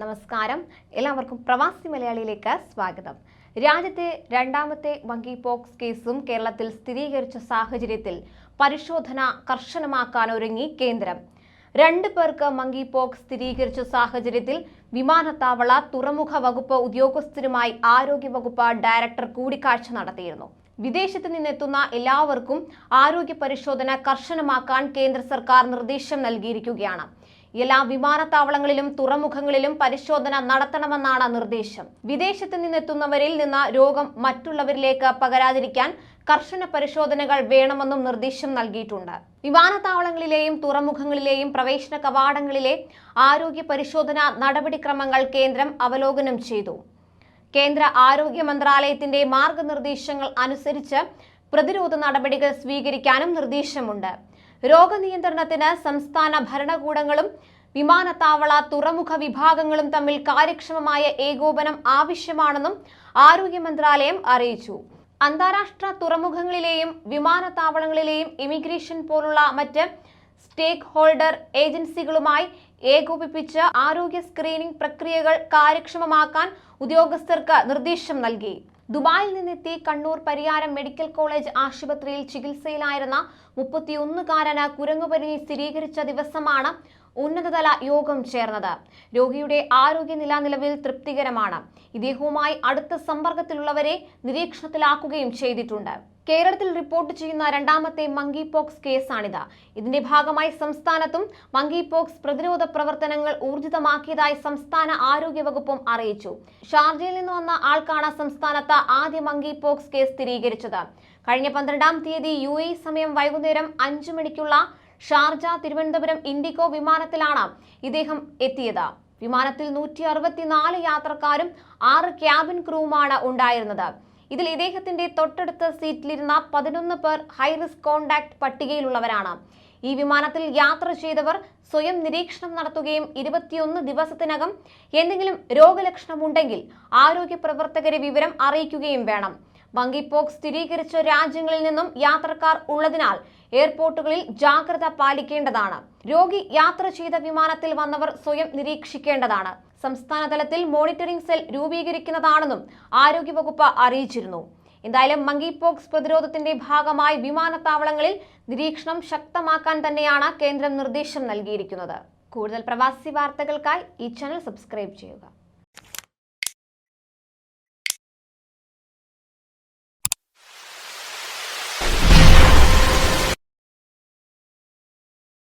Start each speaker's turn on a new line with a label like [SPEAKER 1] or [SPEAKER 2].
[SPEAKER 1] നമസ്കാരം. എല്ലാവർക്കും പ്രവാസി മലയാളിയിലേക്ക് സ്വാഗതം. രാജ്യത്തെ രണ്ടാമത്തെ മങ്കി പോക്സ് കേസും കേരളത്തിൽ സ്ഥിരീകരിച്ച സാഹചര്യത്തിൽ പരിശോധന കർശനമാക്കാൻ ഒരുങ്ങി കേന്ദ്രം. രണ്ട് പേർക്ക് മങ്കി പോക്സ് സ്ഥിരീകരിച്ച സാഹചര്യത്തിൽ വിമാനത്താവള തുറമുഖ വകുപ്പ് ഉദ്യോഗസ്ഥരുമായി ആരോഗ്യവകുപ്പ് ഡയറക്ടർ കൂടിക്കാഴ്ച നടത്തിയിരുന്നു. വിദേശത്ത് നിന്നെത്തുന്ന എല്ലാവർക്കും ആരോഗ്യ പരിശോധന കർശനമാക്കാൻ കേന്ദ്ര സർക്കാർ നിർദ്ദേശം നൽകിയിരിക്കുകയാണ്. എല്ലാ വിമാനത്താവളങ്ങളിലും തുറമുഖങ്ങളിലും പരിശോധന നടത്തണമെന്നാണ് നിർദ്ദേശം. വിദേശത്ത് നിന്നെത്തുന്നവരിൽ നിന്ന് രോഗം മറ്റുള്ളവരിലേക്ക് പകരാതിരിക്കാൻ കർശന പരിശോധനകൾ വേണമെന്നും നിർദ്ദേശം നൽകിയിട്ടുണ്ട്. വിമാനത്താവളങ്ങളിലെയും തുറമുഖങ്ങളിലെയും പ്രവേശന കവാടങ്ങളിലെ ആരോഗ്യ പരിശോധന നടപടിക്രമങ്ങൾ കേന്ദ്രം അവലോകനം ചെയ്തു. കേന്ദ്ര ആരോഗ്യ മന്ത്രാലയത്തിന്റെ മാർഗനിർദ്ദേശങ്ങൾ അനുസരിച്ച് പ്രതിരോധ നടപടികൾ സ്വീകരിക്കാനും നിർദ്ദേശമുണ്ട്. രോഗനിയന്ത്രണത്തിന് സംസ്ഥാന ഭരണകൂടങ്ങളും വിമാനത്താവള തുറമുഖ വിഭാഗങ്ങളും തമ്മിൽ കാര്യക്ഷമമായ ഏകോപനം ആവശ്യമാണെന്നും ആരോഗ്യ മന്ത്രാലയം അറിയിച്ചു. അന്താരാഷ്ട്ര തുറമുഖങ്ങളിലെയും വിമാനത്താവളങ്ങളിലെയും ഇമിഗ്രേഷൻ പോലുള്ള മറ്റ് സ്റ്റേക്ക് ഹോൾഡർ ഏജൻസികളുമായി ഏകോപിപ്പിച്ച് ആരോഗ്യ സ്ക്രീനിംഗ് പ്രക്രിയകൾ കാര്യക്ഷമമാക്കാൻ ഉദ്യോഗസ്ഥർക്ക് നിർദ്ദേശം നൽകി. ദുബായിൽ നിന്നെത്തി കണ്ണൂർ പരിയാരം മെഡിക്കൽ കോളേജ് ആശുപത്രിയിൽ ചികിത്സയിലായിരുന്ന മുപ്പത്തിയൊന്നുകാരന് കുരങ്ങുപനി സ്ഥിരീകരിച്ച ദിവസമാണ് ഉന്നതതല യോഗം ചേർന്നത്. രോഗിയുടെ ആരോഗ്യനില നിലവിൽ തൃപ്തികരമാണ്. ഇദ്ദേഹവുമായി അടുത്ത സമ്പർക്കത്തിലുള്ളവരെ നിരീക്ഷണത്തിലാക്കുകയും ചെയ്തിട്ടുണ്ട്. കേരളത്തിൽ റിപ്പോർട്ട് ചെയ്യുന്ന രണ്ടാമത്തെ മങ്കി പോക്സ് കേസാണിത്. ഇതിന്റെ ഭാഗമായി സംസ്ഥാനത്തും മങ്കി പോക്സ് പ്രതിരോധ പ്രവർത്തനങ്ങൾ ഊർജിതമാക്കിയതായി സംസ്ഥാന ആരോഗ്യ വകുപ്പും അറിയിച്ചു. ഷാർജയിൽ നിന്ന് വന്ന ആൾക്കാണ് സംസ്ഥാനത്ത് ആദ്യ മങ്കി പോക്സ് കേസ് സ്ഥിരീകരിച്ചത്. കഴിഞ്ഞ പന്ത്രണ്ടാം തീയതി യു സമയം വൈകുന്നേരം അഞ്ചു മണിക്കുള്ള ഷാർജ തിരുവനന്തപുരം ഇൻഡിഗോ വിമാനത്തിലാണ് ഇദ്ദേഹം എത്തിയത്. വിമാനത്തിൽ നൂറ്റി അറുപത്തിനാല് യാത്രക്കാരും ആറ് ക്യാബിൻ ക്രൂവുമാണ് ഉണ്ടായിരുന്നത്. ഇതിൽ ഇദ്ദേഹത്തിന്റെ തൊട്ടടുത്ത സീറ്റിലിരുന്ന പതിനൊന്ന് പേർ ഹൈറിസ്ക് കോണ്ടാക്ട് പട്ടികയിലുള്ളവരാണ്. ഈ വിമാനത്തിൽ യാത്ര ചെയ്തവർ സ്വയം നിരീക്ഷണം നടത്തുകയും ഇരുപത്തിയൊന്ന് ദിവസത്തിനകം എന്തെങ്കിലും രോഗലക്ഷണമുണ്ടെങ്കിൽ ആരോഗ്യ പ്രവർത്തകരെ വിവരം അറിയിക്കുകയും വേണം. മങ്കിപോക്സ് സ്ഥിരീകരിച്ച രാജ്യങ്ങളിൽ നിന്നും യാത്രക്കാർ ഉള്ളതിനാൽ എയർപോർട്ടുകളിൽ ജാഗ്രത പാലിക്കേണ്ടതാണ്. രോഗി യാത്ര ചെയ്ത വിമാനത്തിൽ വന്നവർ സ്വയം നിരീക്ഷിക്കേണ്ടതാണ്. സംസ്ഥാന തലത്തിൽ മോണിറ്ററിംഗ് സെൽ രൂപീകരിക്കുന്നതാണെന്നും ആരോഗ്യവകുപ്പ് അറിയിച്ചിരുന്നു. എന്തായാലും മങ്കിപോക്സ് പ്രതിരോധത്തിന്റെ ഭാഗമായി വിമാനത്താവളങ്ങളിൽ നിരീക്ഷണം ശക്തമാക്കാൻ തന്നെയാണ് കേന്ദ്രം നിർദ്ദേശം നൽകിയിരിക്കുന്നത്. കൂടുതൽ പ്രവാസി വാർത്തകൾക്കായി ഈ ചാനൽ സബ്സ്ക്രൈബ് ചെയ്യുക.